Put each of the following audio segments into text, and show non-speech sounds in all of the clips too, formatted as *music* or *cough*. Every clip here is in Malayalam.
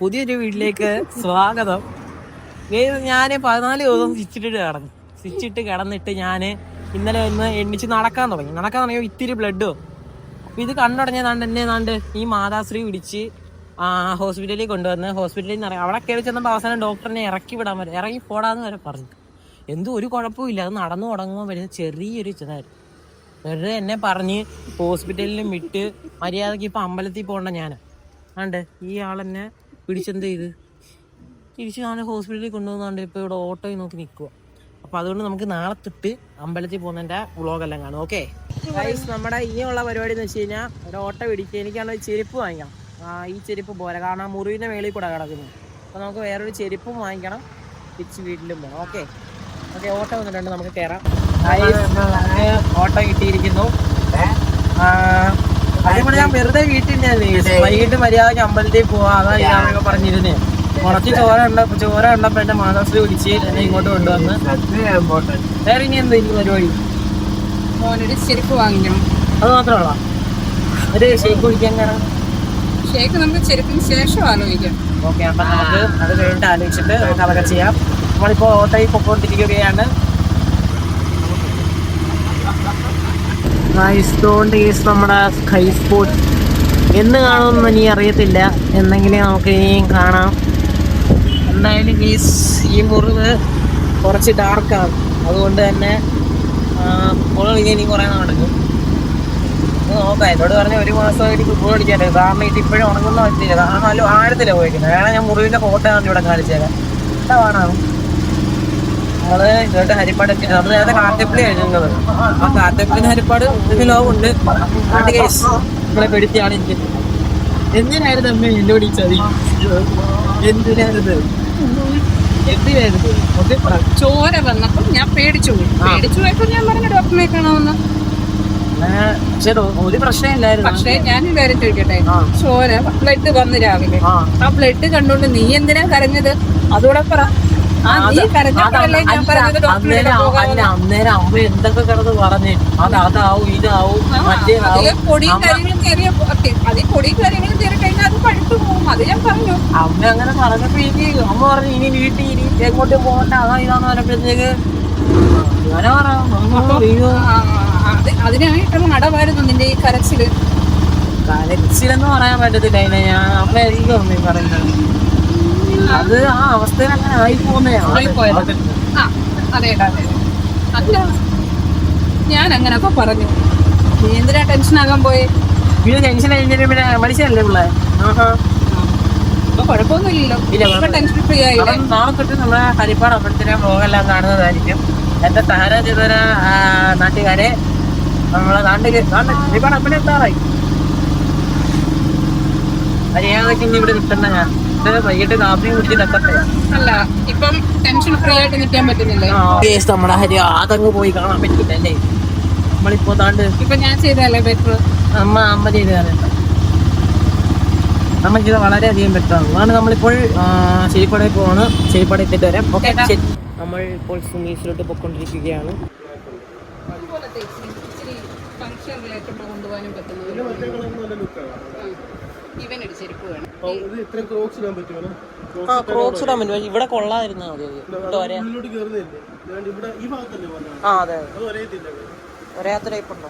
പുതിയൊരു വീട്ടിലേക്ക് സ്വാഗതം. ഞാൻ പതിനാല് ദിവസം സ്വിച്ചിട്ടിട്ട് കിടന്നു. സ്റ്റിച്ചിട്ട് കിടന്നിട്ട് ഞാൻ ഇന്നലെ ഒന്ന് എണ്ണിച്ച് നടക്കാൻ തുടങ്ങി. നടക്കാൻ തുടങ്ങിയ ഇത്തിരി ബ്ലഡോ അപ്പൊ ഇത് കണ്ടുടങ്ങിയ നാണ്ട് എന്നെ നാണ്ട് ഈ മാതാശ്രീ പിടിച്ച് ആ ഹോസ്പിറ്റലിൽ കൊണ്ടുവന്ന് ഹോസ്പിറ്റലിൽ നിന്ന് ഇറങ്ങി. അവിടെ കയറി ചെന്നപ്പോൾ അവസാനം ഡോക്ടറിനെ ഇറക്കി വിടാൻ വരെ ഇറങ്ങി പോടാന്ന് വരെ പറഞ്ഞു. എന്തോ ഒരു കുഴപ്പമില്ല അത് നടന്നു തുടങ്ങുമ്പോൾ വരുന്ന ചെറിയൊരു ചെറുതായിരുന്നു വെറുതെ എന്നെ പറഞ്ഞ് ഹോസ്പിറ്റലിലും വിട്ട് മര്യാദയ്ക്ക് ഇപ്പം അമ്പലത്തിൽ പോകണ്ട ഞാൻ ആണ്ട് ഈ ആളെന്നെ പിടിച്ചെന്ത് ചെയ്ത്? തിരിച്ച് ഞാൻ ഹോസ്പിറ്റലിൽ കൊണ്ടുവന്നാണ്ട് ഇപ്പോൾ ഇവിടെ ഓട്ടോയിൽ നോക്കി നിൽക്കുക അപ്പൊ അതുകൊണ്ട് നമുക്ക് നാളെ തൊട്ട് അമ്പലത്തിൽ പോകുന്നതിന്റെ വ്ളോഗെല്ലാം കാണും ഓക്കെ? നമ്മുടെ ഇനിയുള്ള പരിപാടി എന്ന് വെച്ച് കഴിഞ്ഞാൽ ഒരു ഓട്ടോ പിടിക്കുക എനിക്കാണ് ഒരു ചെരുപ്പ് വാങ്ങിക്കണം. ആ, ഈ ചെരുപ്പ് പോരാ കാരണം ആ മുറിവിന്റെ മേളിൽ കൂടെ കിടക്കുന്നു. അപ്പൊ നമുക്ക് വേറൊരു ചെരുപ്പും വാങ്ങിക്കണം. തിരിച്ച് വീട്ടിലും പോകണം ഓക്കെ? ഓക്കെ ഓട്ടോ വന്നിട്ടുണ്ട് നമുക്ക് കയറാം ഓട്ടോ കിട്ടിയിരിക്കുന്നു. ആ, അതുകൊണ്ട് ഞാൻ വെറുതെ വീട്ടിൽ വൈകിട്ട് മര്യാദയ്ക്ക് അമ്പലത്തിൽ പോവാ അതാ ഞാനൊക്കെ പറഞ്ഞിരുന്നേ. കുറച്ച് ചോര ഉണ്ട ചോര ഉണ്ടപ്പോ എന്റെ മാതാശ്രീ വിളിച്ച് എന്നെ ഇങ്ങോട്ട് കൊണ്ടുവന്ന്. വേറെ ഇനി എന്താ ഇനി പരിപാടി? മോനൊരു ചെരുപ്പ് വാങ്ങിക്കണം അത് മാത്രമല്ല ഒരു ഷേക്ക് കുടിക്കാൻ കാരണം? ഷേക്ക് നമുക്ക് ചെരുപ്പിന് ശേഷം ആലോചിക്കാം. ഓക്കെ അപ്പൊ നമുക്ക് അത് കഴിഞ്ഞിട്ട് ആലോചിച്ചിട്ട് നമുക്ക് അതൊക്കെ ചെയ്യാം. നമ്മളിപ്പോ ഓട്ടോയിൽ പൊക്കോണ്ടിരിക്കുകയാണ് നമ്മുടെ സ്കൈ സ്പോട്ട് എന്ന് കാണുമെന്ന് ഇനി അറിയത്തില്ല. എന്തെങ്കിലും നമുക്ക് ഇനിയും കാണാം. എന്തായാലും ഗീസ് ഈ മുറിവ് കുറച്ച് ഡാർക്കാണ് അതുകൊണ്ട് തന്നെ ഫുട്ബോൾ കളിക്കാൻ ഇനി കുറേ നടക്കും നോക്കാം. എന്നോട് പറഞ്ഞ ഒരു മാസമായിട്ട് ഫുട്ബോൾ കളിക്കാറ് കാരണം ഇത് ഇപ്പോഴും ഉണങ്ങുന്ന പറ്റില്ല കാരണം ആഴത്തിലാണ് പോയിരിക്കുന്നത് വേണം ഞാൻ മുറിവിന്റെ ഫോട്ടോ ആണ് ഇവിടെ കാണിച്ചേക്കാം എന്താ വേണം നമ്മൾ ഇങ്ങോട്ട് ഹരിപ്പാട് നമ്മൾ നേരത്തെ കാറ്റപ്പിളി കഴിഞ്ഞത് ആ കാറ്റപ്പിളിന് ഹരിപ്പാട് ലോകമുണ്ട് നാട്ട് കേസ് നമ്മളെ പെടുത്തിയാണ് എനിക്ക്. എന്തിനായിരുന്നു അമ്മ എന്നോട് ഈ ചതി എന്തിനായിരുന്നു. ചോര വന്നപ്പോൾ ഞാൻ പേടിച്ചു പോയി. പേടിച്ചു പോയപ്പോൾ ഞാൻ പറഞ്ഞു ഡോക്ടറിനെ കാണാമെന്ന്. ഒരു പ്രശ്നമില്ലായിരുന്നു പക്ഷേ ഞാൻ ഒരു കാര്യം ചോദിക്കട്ടെ? ചോര ബ്ലഡ് വന്ന് രാവിലെ. ആ. ബ്ലഡ് കണ്ടോണ്ട് നീ എന്തിനാ കരഞ്ഞത്? അതോടെ പറ. അല്ല, അന്നേരം അമ്മ എന്തൊക്കെ കിടന്ന് പറഞ്ഞേ? അത് അതാവും ഇതാവും മറ്റേ മറ്റേതാവും അതിലെ പൊടിയും അമ്മ- കാര്യങ്ങളും കയറിയ അതിൽ പൊടിയും കാര്യങ്ങളും കയറി കഴിഞ്ഞാൽ അത് പഴുത്തു പോകും. അത് ഞാൻ പറഞ്ഞു. അമ്മ അങ്ങനെ പറഞ്ഞപ്പോ അമ്മ പറഞ്ഞു ഇനി വീട്ടിൽ ഇനി എങ്ങോട്ടും പോകണ്ട. അതാ ഇതാന്ന് പറഞ്ഞപ്പോഴത്തേക്ക് അങ്ങനെ പറയാം അതിനായിട്ടുള്ള നടവായിരുന്നു നിന്റെ ഈ കരച്ചിൽ. കരച്ചിലെന്ന് പറയാൻ പറ്റത്തില്ല. അതിനെ ഞാൻ അമ്മ എനിക്ക് അമ്മ പറയുന്നത്. അത് ആ അവസ്ഥയിൽ അങ്ങനെ ആയി. ആ അതേടാ അതെ അല്ല ഞാൻ അങ്ങനൊക്കെ പറഞ്ഞു. നീ എന്തിനാ ടെൻഷൻ ആകാൻ പോയി? ഇത് ടെൻഷൻ കഴിഞ്ഞിട്ട് പിന്നെ മനുഷ്യനല്ലേ പിള്ളേ? കുഴപ്പമൊന്നുമില്ലല്ലോ. ടെൻഷൻ ഫ്രീ അപ്പം നാളെ തൊട്ട് നമ്മളെ ഹരിപ്പാട് അമ്പലത്തിലെ ബ്ലോഗെല്ലാം കാണുന്നതായിരിക്കും. എന്റെ താരചിതര നാട്ടുകാരെ നമ്മളെ നാട്ടിൽ ഹരിപ്പാട് അമ്പലം എത്താറായി. മര്യാദയ്ക്ക് ഇനി ഇവിടെ നിൽക്കണ്ട ഞാൻ. എത്തട്ടെ അല്ല ഇപ്പം ടെൻഷൻ ഫ്രീ ആയിട്ട് നിൽക്കാൻ പറ്റുന്നില്ലേ? കേസ് നമ്മുടെ ഹരി അതങ്ങ് പോയി കാണാൻ പറ്റില്ല അല്ലേ നമ്മളിപ്പോ താണ്ട് ഇപ്പൊ ഞാൻ ചെയ്തല്ലേ ബെറ്റർ അമ്മ അമ്മ ചെയ്ത് വളരെയധികം ബെറ്ററാണ് അതാണ് നമ്മളിപ്പോൾ ശരിപ്പടയിൽ പോവാണ്. ശരിപ്പട എത്തിയിട്ട് വരാം. ഓക്കെ നമ്മൾ ഇപ്പോൾ സുമീസിലോട്ട് പോയിക്കൊണ്ടിരിക്കുകയാണ്. ഫംഗ്ഷൻ റിലേറ്റഡ് കൊണ്ടുപോകാനും പറ്റുന്നത്. ഇവനൊരു ചെരുപ്പ് വേണം. ആ ക്രോക്സ് ഇടാൻ പറ്റും. ഇവിടെ കൊള്ളാതിരുന്നാ മതി. ആ അതെ ഒരേത്ത ടൈപ്പ് ഉണ്ടോ?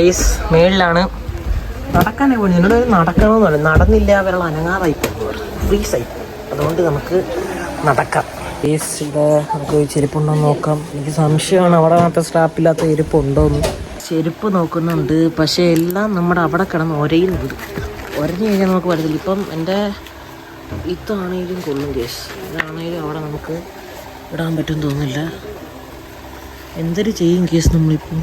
ഐസ് മേളിലാണ്. നടക്കാനേ പോയി എന്നോട് ഒരു നടക്കണമെന്ന് പറഞ്ഞു. നടന്നില്ല അവരുടെ അനങ്ങാറായി ഫ്രീസായി അതുകൊണ്ട് നമുക്ക് നടക്കാം. ഇത് നമുക്ക് ചെരുപ്പുണ്ടോ നോക്കാം. എനിക്ക് സംശയമാണ് അവിടെ മാത്രം സ്ട്രാപ്പില്ലാത്ത ചെരുപ്പുണ്ടോ എന്ന്. ചെരുപ്പ് നോക്കുന്നുണ്ട്. പക്ഷേ എല്ലാം നമ്മുടെ അവിടെ കിടന്ന് ഒരയുന്നത് ഒരഞ്ഞു കഴിഞ്ഞാൽ നമുക്ക് വരത്തില്ല ഇപ്പം എന്റെ ഇത്താണെങ്കിലും കൊള്ളും കേസ് ഇതാണെങ്കിലും അവിടെ നമുക്ക് ഇടാൻ പറ്റും തോന്നുന്നില്ല. എന്തൊരു ചെയ്യും കേസ് നമ്മളിപ്പം?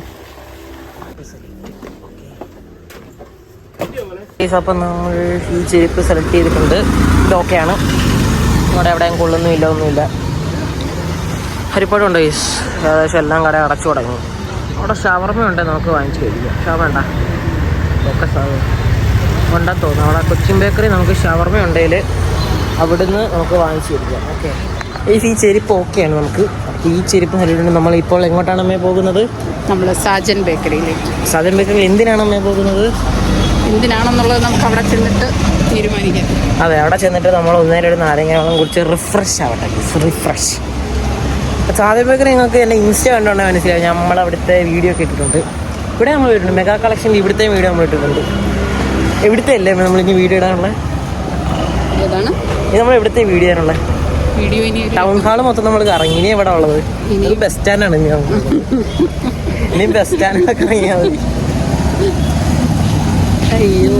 കേസ് അപ്പം നമ്മൾ ഈ ചെരുപ്പ് സെലക്ട് ചെയ്തിട്ടുണ്ട്. ഇതൊക്കെയാണ് നമ്മുടെ എവിടെയും കൊള്ളുന്നുമില്ല ഒന്നുമില്ല. ഹരിപ്പാടുണ്ട് ഗൈസ് ഏകദേശം എല്ലാം കട അടച്ചു തുടങ്ങി. അവിടെ ഷവർമ ഉണ്ട് നമുക്ക് വാങ്ങിച്ച് കഴിക്കാം. ഷവർമ ഒക്കെ ഉണ്ടെന്ന് തോന്നുന്നു. അവിടെ കൊച്ചിൻ ബേക്കറി നമുക്ക് ഷവർമ ഉണ്ടെങ്കിൽ അവിടുന്ന് നമുക്ക് വാങ്ങിച്ച് കഴിക്കാം. ഓക്കെ ഈ ചെരുപ്പ് ഓക്കെയാണ് നമുക്ക്. ഈ ചെരുപ്പ് നല്ലിട്ടുണ്ട് നമ്മൾ ഇപ്പോൾ എങ്ങോട്ടാണ് അമ്മയെ പോകുന്നത്? നമ്മൾ സാജൻ ബേക്കറിയിലേക്ക് സാജൻ ബേക്കറിയിൽ എന്തിനാണ് അമ്മയെ പോകുന്നത്? എന്തിനാണെന്നുള്ളത് നമുക്ക് അവിടെ ചെന്നിട്ട് തീരുമാനിക്കാം. അതെ അവിടെ ചെന്നിട്ട് നമ്മൾ ഒന്നേരം ഒരു നാരങ്ങ വെള്ളം കുടിച്ച് റിഫ്രഷ് ആവട്ടെ റിഫ്രഷ് ബേക്കറി നിങ്ങൾക്ക് എന്റെ ഇൻസ്റ്റ കണ്ടുകൊണ്ടാൽ മനസ്സിലാവും നമ്മൾ അവിടുത്തെ വീഡിയോ ഒക്കെ ഇട്ടിട്ടുണ്ട്. ഇവിടെ നമ്മൾ ഇട്ടിട്ടുണ്ട് മെഗാ കളക്ഷൻ ഇവിടുത്തെ വീഡിയോ നമ്മൾ ഇട്ടിട്ടുണ്ട്. എവിടുത്തെ അല്ലേ നമ്മൾ ഇനി വീഡിയോ ഇടാനുള്ള? ഏതാണ്? ഇത് നമ്മൾ എവിടുത്തെ വീഡിയോ ആണുള്ളത് ടൗൺ ഹാൾ മൊത്തം നമ്മൾ കറങ്ങി. ഇനി എവിടെ ഉള്ളത്? ഇനി- ഇത് ബസ് സ്റ്റാൻഡാണ് ഇനി *laughs* ഇനി ബസ് സ്റ്റാൻഡിലൊക്കെ ഇറങ്ങിയാൽ മതി. അയ്യോ.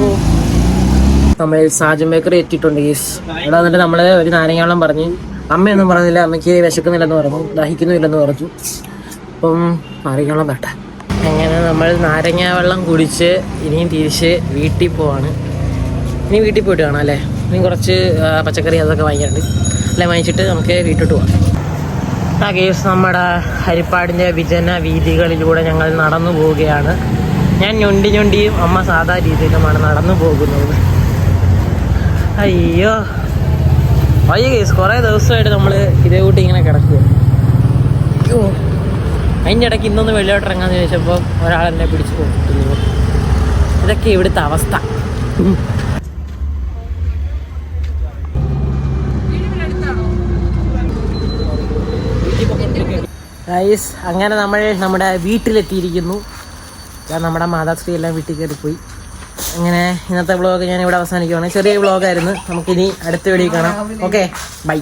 നമ്മൾ സാജൻ ബേക്കറി എത്തിയിട്ടുണ്ട് ഗീസ് ഇവിടെ വന്നിട്ട് നമ്മൾ ഒരു നാരങ്ങാളം പറഞ്ഞ് അമ്മയൊന്നും പറഞ്ഞില്ല. അമ്മയ്ക്ക് വിശക്കുന്നില്ലെന്ന് പറഞ്ഞു. ദാഹിക്കുന്നില്ലെന്ന് പറഞ്ഞു. അപ്പം അറിയണം വേണ്ട അങ്ങനെ നമ്മൾ നാരങ്ങ വെള്ളം കുടിച്ച് ഇനിയും തിരിച്ച് വീട്ടിൽ പോവാണ്. ഇനി വീട്ടിൽ പോയിട്ട് കാണാം അല്ലേ? ഇനി കുറച്ച് പച്ചക്കറി അതൊക്കെ വാങ്ങിക്കാറുണ്ട് അല്ലെ വാങ്ങിച്ചിട്ട് നമുക്ക് വീട്ടിലോട്ട് പോവാം. ആ കേസ് നമ്മുടെ ഹരിപ്പാടിന്റെ വിജന വീതികളിലൂടെ ഞങ്ങൾ നടന്നു പോവുകയാണ്. ഞാൻ ഞൊണ്ടി ഞൊണ്ടിയും അമ്മ സാധാ രീതിയിലുമാണ് നടന്നു പോകുന്നത്. അയ്യോ. അയ്യോ കേസ് കുറേ ദിവസമായിട്ട് നമ്മൾ ഇതേ കൂട്ടി ഇങ്ങനെ കിടക്കുക അയ്യോ അതിന്റെ ഇടയ്ക്ക് ഇന്നൊന്ന് വെള്ളിയോട്ട് ഇറങ്ങാന്ന് ചോദിച്ചപ്പോൾ ഒരാളെന്നെ പിടിച്ചു പോകുന്നു ഇതൊക്കെ ഇവിടുത്തെ അവസ്ഥ. ഗൈസ് അങ്ങനെ നമ്മൾ നമ്മുടെ വീട്ടിലെത്തിയിരിക്കുന്നു. നമ്മുടെ മാതാശ്രീ എല്ലാം വീട്ടിൽ കയറി പോയി അങ്ങനെ ഇന്നത്തെ വ്ളോഗ് ഞാൻ ഇവിടെ അവസാനിക്കുവാണ്. ചെറിയ വ്ളോഗായിരുന്നു നമുക്കിനി അടുത്ത വീഡിയോ കാണാം. Okay bye